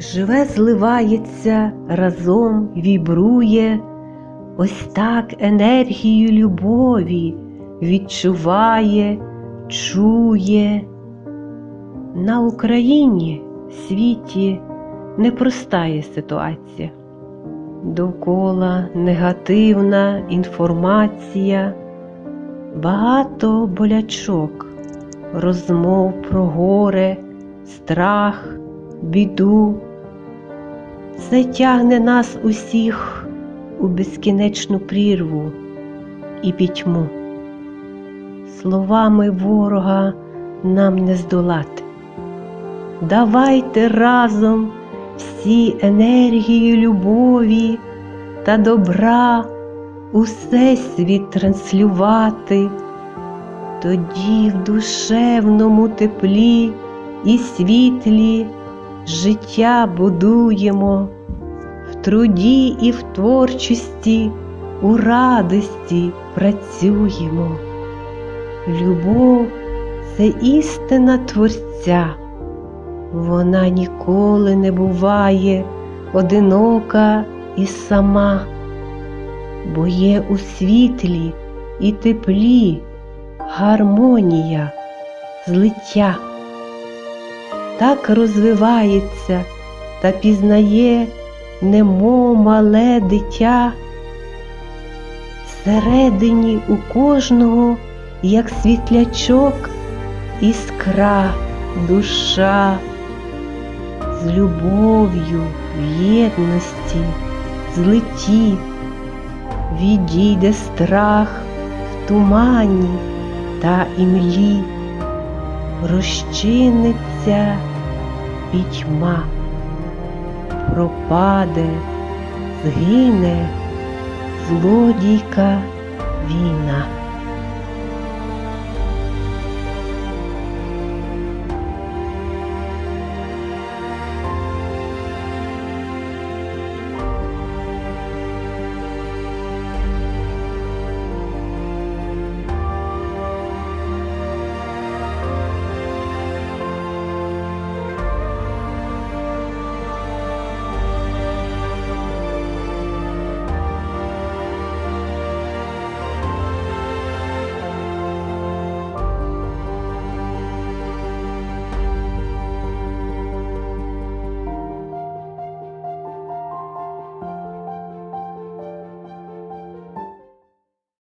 живе, зливається, разом вібрує, ось так енергію любові відчуває, чує. На Україні світі непроста є ситуація. Довкола негативна інформація, багато болячок, розмов про горе, страх, біду. Це тягне нас усіх у безкінечну прірву і пітьму. Словами ворога нам не здолати. Давайте разом всі енергії любові та добра у всесвіт транслювати, тоді в душевному теплі і світлі життя будуємо, в труді і в творчості, у радості працюємо. Любов це істина Творця. Вона ніколи не буває одинока і сама, бо є у світлі і теплі гармонія, злиття. Так розвивається та пізнає немо мале дитя. Всередині у кожного, як світлячок, іскра, душа з любов'ю в єдності, злиті, відійде страх в тумані та імлі, розчиниться пітьма, пропаде, згине злодійка війна.